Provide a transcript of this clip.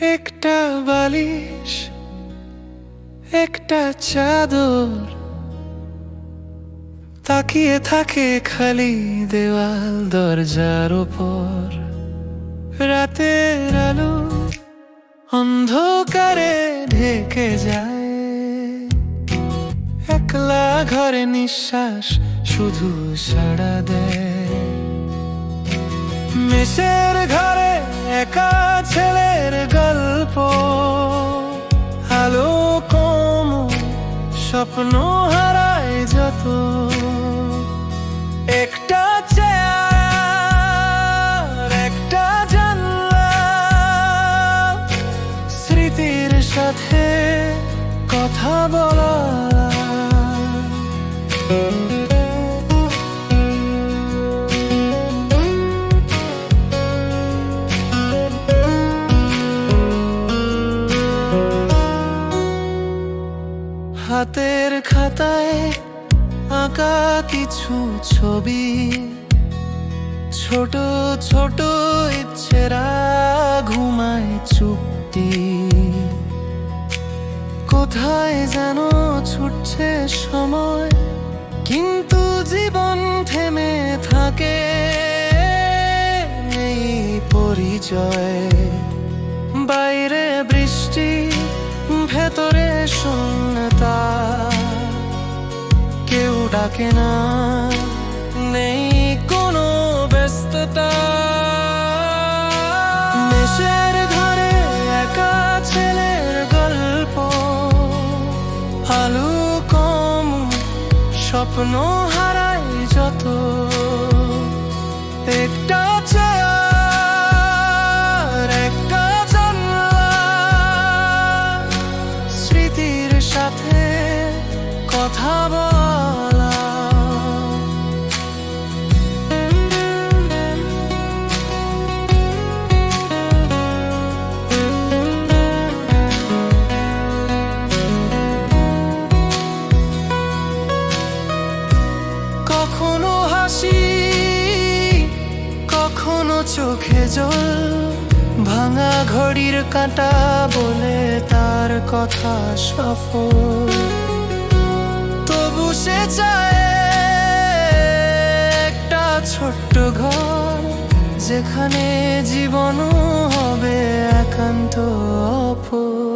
একটা বালিশ, একটা চাদর, তাকিয়ে থাকে খালি দেওয়াল দরজার ওপর রাতের আলো অন্ধকারে ঢেকে যায়। একলা ঘরে নিঃশ্বাস শুধু সাড়া দেয়। মেসের ঘরে একা ছেলের গল্প। আলো কম, স্বপ্ন হারায় যত। একটা চেয়ার, একটা জানলা। স্মৃতির সাথে কথা বলা। হাতের খাতায় আঁকা কিছু ছবি। ছোট ছোট ইচ্ছেরা ঘুমায় চুপটি। কোথায় যেন ছুটছে সময়, কিন্তু জীবন থেমে থাকে এই পরিচয়। বাইরে বৃষ্টি ভেতরে শূন্যতা, কেউ ডাকে না, নেই কোনো ব্যস্ততা। মেষের ঘরে একা ছেলের গল্প, আলু কম, স্বপ্ন হারাই যত। একটা সাথে কথা বলা। কখনো হাসি কখনো চোখে জল ভাঙা ঘড়ির কাঁটা বলে তার কথা সফল। তবু সে চায় একটা ছোট্ট ঘর যেখানে জীবন হবে একান্ত অপর।